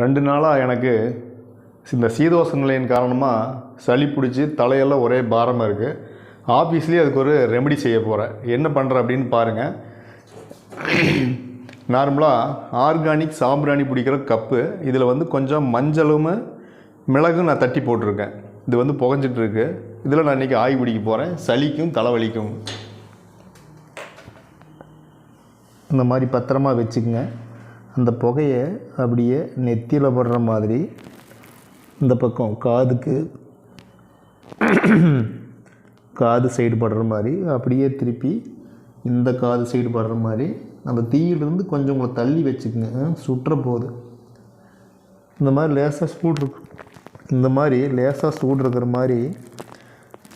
ரெண்டு நாளாக எனக்கு இந்த சீதோஷ நிலையின் காரணமாக சளி பிடிச்சி தலையெல்லாம் ஒரே பாரமாக இருக்குது ஆஃபீஸ்லேயே அதுக்கு ஒரு ரெமெடி செய்ய போகிறேன் என்ன பண்ணுறேன் அப்படின்னு பாருங்கள் நார்மலாக ஆர்கானிக் சாம்பிராணி பிடிக்கிற கப்பு இதில் வந்து கொஞ்சம் மஞ்சளும் மிளகும் நான் தட்டி போட்டிருக்கேன். இது வந்து புகஞ்சிட்டு இருக்கு. இதில் நான் இன்றைக்கி ஆய் பிடிக்க போகிறேன் சளிக்கும் தலைவலிக்கும். இந்த மாதிரி பத்திரமா வச்சுக்கோங்க. அந்த புகையை அப்படியே நெத்தியில் படுற மாதிரி இந்த பக்கம் காதுக்கு காது சைடு படுற மாதிரி அப்படியே திருப்பி இந்த காது சைடு படுற மாதிரி அந்த தீயிலிருந்து கொஞ்சம் உங்களை தள்ளி வச்சுக்கோங்க. ஆ, சுட்டுற போகுது. இந்த மாதிரி லேசாக சூடு இந்த மாதிரி லேசாக சூடு இருக்கிற மாதிரி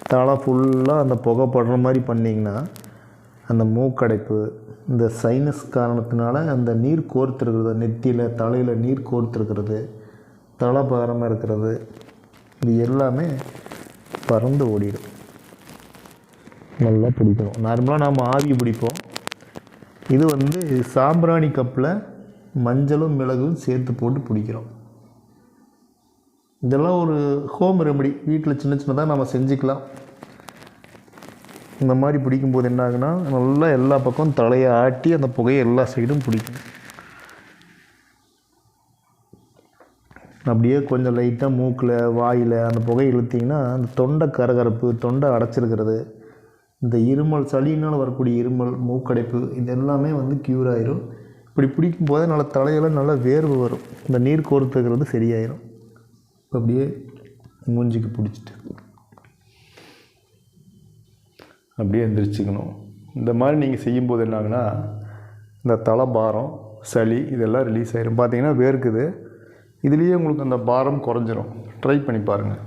தலை ஃபுல்லாக அந்த புகை படுற மாதிரி பண்ணிங்கன்னா அந்த மூக்கடைப்பு இந்த சைனஸ் காரணத்தினால அந்த நீர் கோர்த்துருக்கிறது நெத்தியில் தலையில் நீர் கோர்த்துருக்கிறது தலைபாரமாக இருக்கிறது இது எல்லாமே பறந்து ஓடிடும். நல்லா பிடிக்கணும். நார்மலாக நாம் ஆவி பிடிப்போம். இது வந்து சாம்பிராணி கப்பில் மஞ்சளும் மிளகும் சேர்த்து போட்டு பிடிக்கிறோம். இதெல்லாம் ஒரு ஹோம் ரெமடி வீட்டில் சின்ன சின்னதாக நம்ம செஞ்சுக்கலாம். இந்த மாதிரி பிடிக்கும்போது என்ன ஆகுனா நல்லா எல்லா பக்கமும் தலையை ஆட்டி அந்த புகையை எல்லா சைடும் பிடிக்கும். அப்படியே கொஞ்சம் லைட்டாக மூக்கில் வாயில் அந்த புகையை இழுத்திங்கன்னா அந்த தொண்டை கரகரப்பு தொண்டை அடைச்சிருக்கிறது. இந்த இருமல் சளினால் வரக்கூடிய இருமல் மூக்கடைப்பு இது எல்லாமே வந்து க்யூர் ஆயிரும். இப்படி பிடிக்கும் போதே நல்லா தலையெல்லாம் நல்லா வேர்வு வரும். இந்த நீர் கோர்த்துக்கிறது சரியாயிரும். அப்படியே மூஞ்சிக்கு பிடிச்சிட்டு. அப்படியே எந்திரிச்சுக்கணும். இந்த மாதிரி நீங்கள் செய்யும்போது என்னாகுன்னா இந்த தலை பாரம் சளி இதெல்லாம் ரிலீஸ் ஆகிரும் பார்த்தீங்கன்னா வேர்க்குது. இதுலேயே உங்களுக்கு அந்த பாரம் குறைஞ்சிரும். ட்ரை பண்ணி பாருங்கள்